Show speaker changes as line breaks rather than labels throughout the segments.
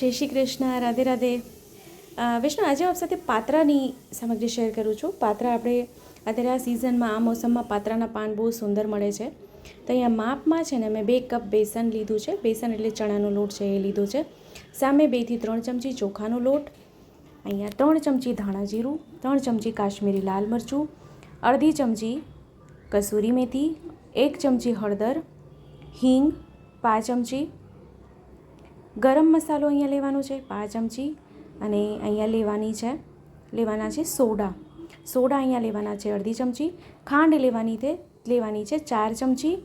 જય શ્રી કૃષ્ણ રાધે રાધે. અ, વિષ્ણુ આજે આપ સાથે પાત્રાની સામગ્રી શેર કરું છું. પાત્રા આપણે અત્યારે આ સિઝનમાં આ મોસમમાં પાત્રાના પાન બહુ સુંદર મળે છે. તો અહીંયા માપમાં છે ને મેં બે કપ બેસન લીધું છે. બેસન એટલે ચણાનો લોટ છે એ લીધો છે. સામે બેથી ત્રણ ચમચી ચોખાનો લોટ. અહીંયા ત્રણ ચમચી ધાણા જીરું ત્રણ ચમચી કાશ્મીરી લાલ મરચું અડધી ચમચી કસૂરી મેથી એક ચમચી હળદર હિંગ પાંચ ચમચી ગરમ મસાલો અહીંયા લેવાનો છે, પાંચ ચમચી. અને અહીંયા લેવાની છે, લેવાના છે સોડા. સોડા અહીંયા લેવાના છે અડધી ચમચી. ખાંડ લેવાની છે લેવાની છે ચાર ચમચી.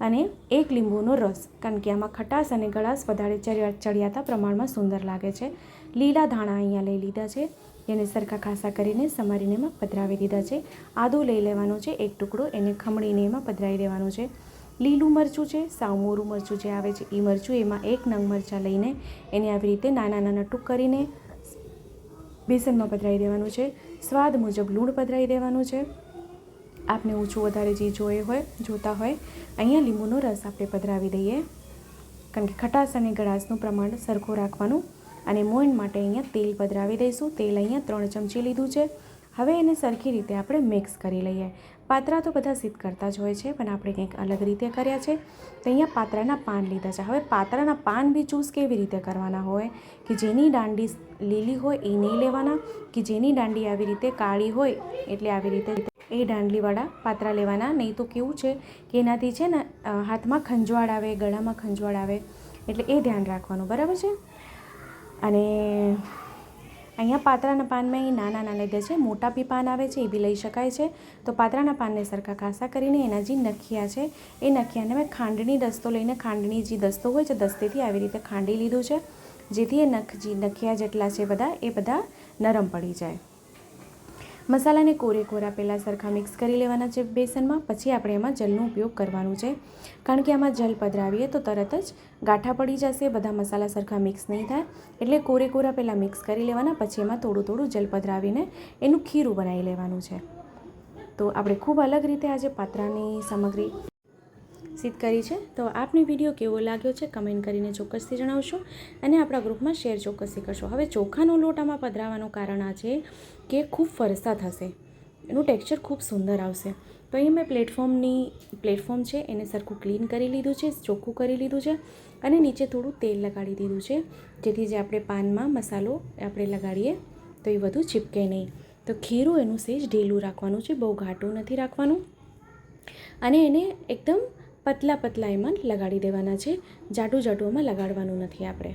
અને એક લીંબુનો રસ, કારણ કે આમાં ખટાશ અને ગળાશ વધારે ચડિયા, ચડિયાતા પ્રમાણમાં સુંદર લાગે છે. લીલા ધાણા અહીંયા લઈ લીધા છે એને સરખા ખાસા કરીને સમારીને એમાં પધરાવી દીધા છે. આદું લઈ લેવાનું છે, એક ટુકડો. એને ખમણીને એમાં પધરાવી દેવાનું છે. લીલું મરચું છે, સાવ મોરું મરચું જે આવે છે એ મરચું એમાં એક નંગ મરચાં લઈને એને આવી રીતે નાના નાના ટૂંક કરીને બેસનમાં પધરાવી દેવાનું છે. સ્વાદ મુજબ લૂણ પધરાવી દેવાનું છે. આપને ઓછું વધારે જે જોઈએ હોય, જોતા હોય, અહીંયા લીંબુનો રસ આપણે પધરાવી દઈએ. કારણ કે ખટાશ અને ગળાશનું પ્રમાણ સરખું રાખવાનું અને મોઈન માટે અહીંયા તેલ પધરાવી દઈશું. તેલ અહીંયા ત્રણ ચમચી લીધું છે. હવે એને સરખી રીતે આપણે મિક્સ કરી લઈએ. પાત્રા તો બધા સિદ્ધ કરતા જ હોય છે, પણ આપણે કંઈક અલગ રીતે કર્યા છે. તો અહીંયા પાત્રાના પાન લીધા છે. હવે પાત્રાના પાન બી ચૂઝ કેવી રીતે કરવાના હોય? કે જેની દાંડી લીલી હોય એ નહીં લેવાના? કે જેની દાંડી આવી રીતે કાળી હોય એટલે આવી રીતે એ દાંડલીવાળા પાત્રા લેવાના? નહીં તો કેવું છે કે એનાથી છે ને હાથમાં ખંજવાળ આવે, ગળામાં ખંજવાળ આવે, એટલે એ ધ્યાન રાખવાનું. બરાબર છે? અને અહીંયા પાત્રાના પાનમાં એ નાના નાના લીધે છે મોટા બી પાન આવે છે, એ બી લઈ શકાય છે. તો પાત્રાના પાનને સરખા ખાસા કરીને એના જે નખિયા છે, એ નખિયાને મેં ખાંડની દસ્તો લઈને ખાંડની જે દસ્તો હોય છે, દસ્તેથી આવી રીતે ખાંડી લીધું છે, જેથી એ નખ જે નખિયા જેટલા છે બધા, એ બધા નરમ પડી જાય. મસાલાને કોરે કોરા પહેલાં સરખા મિક્સ કરી લેવાના છે બેસનમાં. પછી આપણે એમાં જલનો ઉપયોગ કરવાનું છે. કારણ કે આમાં જલ પધરાવીએ તો તરત જ ગાંઠા પડી જશે, બધા મસાલા સરખા મિક્સ નહીં થાય. એટલે કોરે કોરા પહેલાં મિક્સ કરી લેવાના, પછી એમાં થોડું થોડું જલ પધરાવીને એનું ખીરું બનાવી લેવાનું છે. તો આપણે ખૂબ અલગ રીતે આજે પાત્રાની સામગ્રી સિદ્ધ કરી છે. તો આપને વીડિયો કેવો લાગ્યો છે કમેન્ટ કરીને ચોક્કસથી જણાવશો અને આપણા ગ્રુપમાં શેર ચોક્કસથી કરશો. હવે ચોખાનો લોટ આમાં પધરાવવાનું કારણ આ છે કે ખૂબ ફરસા થશે. એનું ટેક્સચર ખૂબ સુંદર આવશે. તો અહીં મેં પ્લેટફોર્મની, પ્લેટફોર્મ છે, એને સરખું ક્લીન કરી લીધું છે, ચોખ્ખું કરી લીધું છે અને નીચે થોડું તેલ લગાડી દીધું છે. જેથી જે આપણે પાનમાં મસાલો આપણે લગાડીએ તો એ વધુ ચીપકે નહીં. તો ખીરું એનું સેજ ઢીલું રાખવાનું છે, બહુ ઘાટું નથી રાખવાનું. અને એને એકદમ પતલા પતલા એમાં લગાડી દેવાના છે. જાડું જાડુંમાં લગાડવાનું નથી આપણે.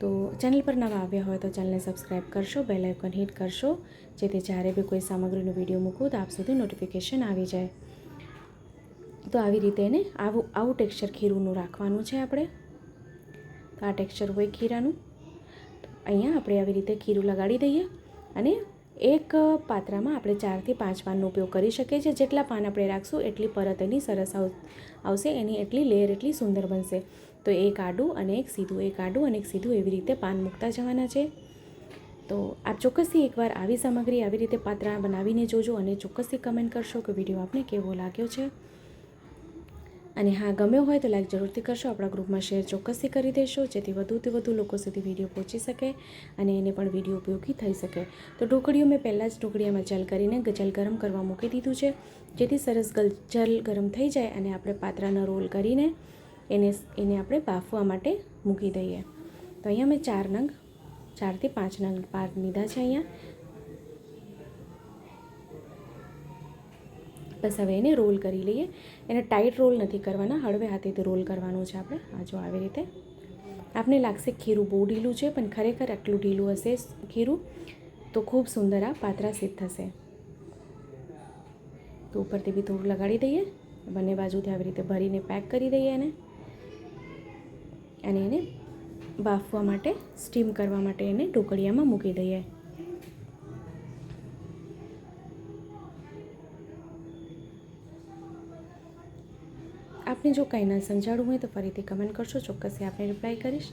તો ચેનલ પર નવા આવ્યા હોય તો ચેનલને સબસ્ક્રાઈબ કરશો, બેલ આઇકન હિટ કરશો, જેથી જ્યારે બી કોઈ સામગ્રીનો વીડિયો મૂકું તો આપ સુધી નોટિફિકેશન આવી જાય. તો આવી રીતે એને આવું આવું ટેક્સચર ખીરુંનું રાખવાનું છે આપણે. તો આ ટેક્સચર હોય ખીરાનું. અહીંયા આપણે આવી રીતે ખીરું લગાડી દઈએ અને એક પાત્રામાં આપણે ચારથી પાંચ પાનનો ઉપયોગ કરી શકીએ છીએ. જેટલા પાન આપણે રાખશું, એટલી પરત એની સરસ આવ, આવશે, એની એટલી લેયર એટલી સુંદર બનશે. તો એક આડું અને એક સીધું, એક આડું અને એક સીધું એવી રીતે પાન મૂકતા જવાના છે. તો આપ ચોક્કસથી એકવાર આવી સામગ્રી, આવી રીતે પાત્રા બનાવીને જોજો અને ચોક્કસથી કમેન્ટ કરશો કે વીડિયો આપને કેવો લાગ્યો છે. અને હા, ગમ્યો હોય તો લાઈક જરૂરથી કરશો. આપણા ગ્રુપમાં શેર ચોક્કસથી કરી દેશો, જેથી વધુથી વધુ લોકો સુધી વીડિયો પહોંચી શકે અને એને પણ વીડિયો ઉપયોગી થઈ શકે. તો ઢોકળીઓ મેં પહેલાં જ ઢોકળીયામાં જલ કરીને જલ ગરમ કરવા મૂકી દીધું છે. જેથી સરસ જલ ગરમ થઈ જાય અને આપણે પાત્રાનો રોલ કરીને એને એને આપણે બાફવા માટે મૂકી દઈએ. તો અહીંયા મેં ચાર નંગ, ચારથી પાંચ નંગ પાર લીધા છે અહીંયા. બસ હવે એને રોલ કરી લઈએ. એને ટાઈટ રોલ નથી કરવાના, હળવે હાથેથી રોલ કરવાનું છે આપણે. આ જો આવી રીતે. આપને લાગશે ખીરું બહુ ઢીલું છે, પણ ખરેખર આટલું ઢીલું હશે ખીરું, તો ખૂબ સુંદર આ પાત્રા સિદ્ધ થશે. તો ઉપરથી બી થોડું લગાડી દઈએ. બંને બાજુથી આવી રીતે ભરીને પેક કરી દઈએ એને. અને એને બાફવા માટે સ્ટીમ કરવા માટે એને ઢોકળિયામાં મૂકી દઈએ. આપને જો કંઈ ન સમજાડવું હોય તો ફરીથી કમેન્ટ કરશો ચોક્કસ આપણે રિપ્લાય કરીશ.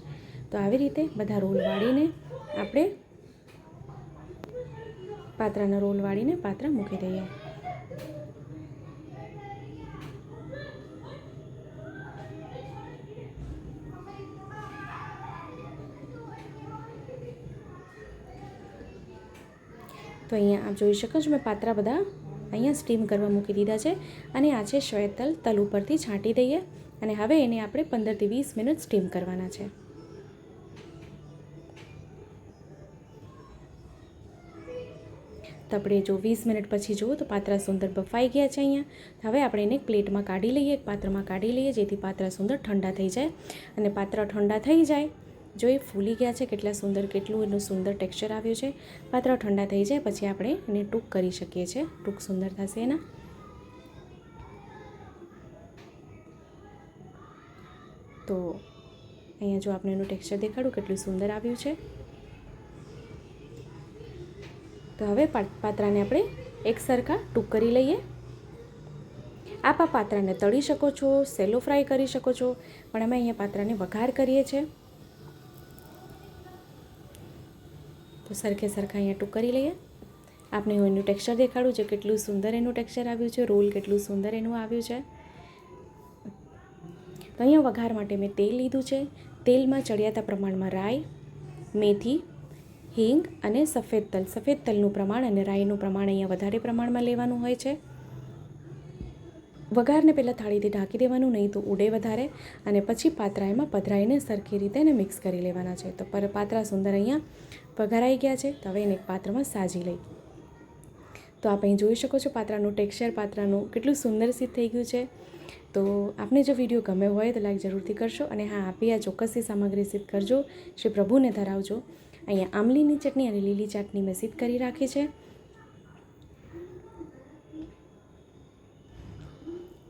તો આવી રીતે બધા રોલ વાળીને આપણે પાત્રાના રોલ વાળીને પાત્ર મૂકી દઈએ. તો અહીંયા આપ જોઈ શકો છો, મેં પાત્રા બધા અહીંયા સ્ટીમ કરવા મૂકી દીધા છે અને આ છે શ્વેત તલ તલ ઉપરથી છાંટી દઈએ અને હવે એને આપણે પંદરથી વીસ મિનિટ સ્ટીમ કરવાના છે. તો આપણે જો વીસ મિનિટ પછી જુઓ તો પાત્રા સુંદર બફાઈ ગયા છે અહીંયા. હવે આપણે એને પ્લેટમાં કાઢી લઈએ, એક પાત્રમાં કાઢી લઈએ જેથી પાત્રા સુંદર ઠંડા થઈ જાય. અને પાત્રા ઠંડા થઈ જાય જો એ ફૂલી ગયા છે કેટલા સુંદર કેટલું એનું સુંદર ટેક્સચર આવ્યું છે પાત્રા ઠંડા થઈ જાય પછી આપણે એને ટૂંક કરી શકીએ છીએ. ટૂંક સુંદર થશે એના. તો અહીંયા જો આપણે એનું ટેક્સચર દેખાડું કેટલું સુંદર આવ્યું છે. તો હવે પાત્રાને આપણે એક સરખા ટૂંક કરી લઈએ. આપ આ પાત્રાને તળી શકો છો, સેલો ફ્રાય કરી શકો છો, પણ અમે અહીંયા પાત્રાને વઘાર કરીએ છીએ. તો સરખે સરખા અહીંયા ટૂંક કરી લઈએ. આપને હું એનું ટેક્સચર દેખાડું છે, કેટલું સુંદર એનું ટેક્સચર આવ્યું છે રોલ કેટલું સુંદર એનું આવ્યું છે. તો અહીંયા વઘાર માટે મેં તેલ લીધું છે. તેલમાં ચડિયાતા પ્રમાણમાં રાઈ, મેથી, હિંગ અને સફેદ તલ. સફેદ તલનું પ્રમાણ અને રાઈનું પ્રમાણ અહીંયા વધારે પ્રમાણમાં લેવાનું હોય છે. વઘારને પહેલાં થાળીથી ઢાંકી દેવાનું, નહીં તો ઉડે વધારે અને પછી પાત્રા એમાં પધરાઈને સરખી રીતે એને મિક્સ કરી લેવાના છે. તો પર પાત્રા સુંદર અહીંયા વઘારાઈ ગયા છે. તો હવે એને એક પાત્રમાં સાજી લઈ. તો આપ અહીં જોઈ શકો છો પાત્રાનું ટેક્સચર, પાત્રાનું કેટલું સુંદર સિદ્ધ થઈ ગયું છે. તો આપને જો વીડિયો ગમે હોય તો લાઈક જરૂરથી કરશો અને હા, આપી આ ચોક્કસી સામગ્રી સિદ્ધ કરજો. શ્રી પ્રભુને ધરાવજો. અહીંયા આમલીની ચટણી અને લીલી ચટણી મેં સિદ્ધ કરી રાખી છે.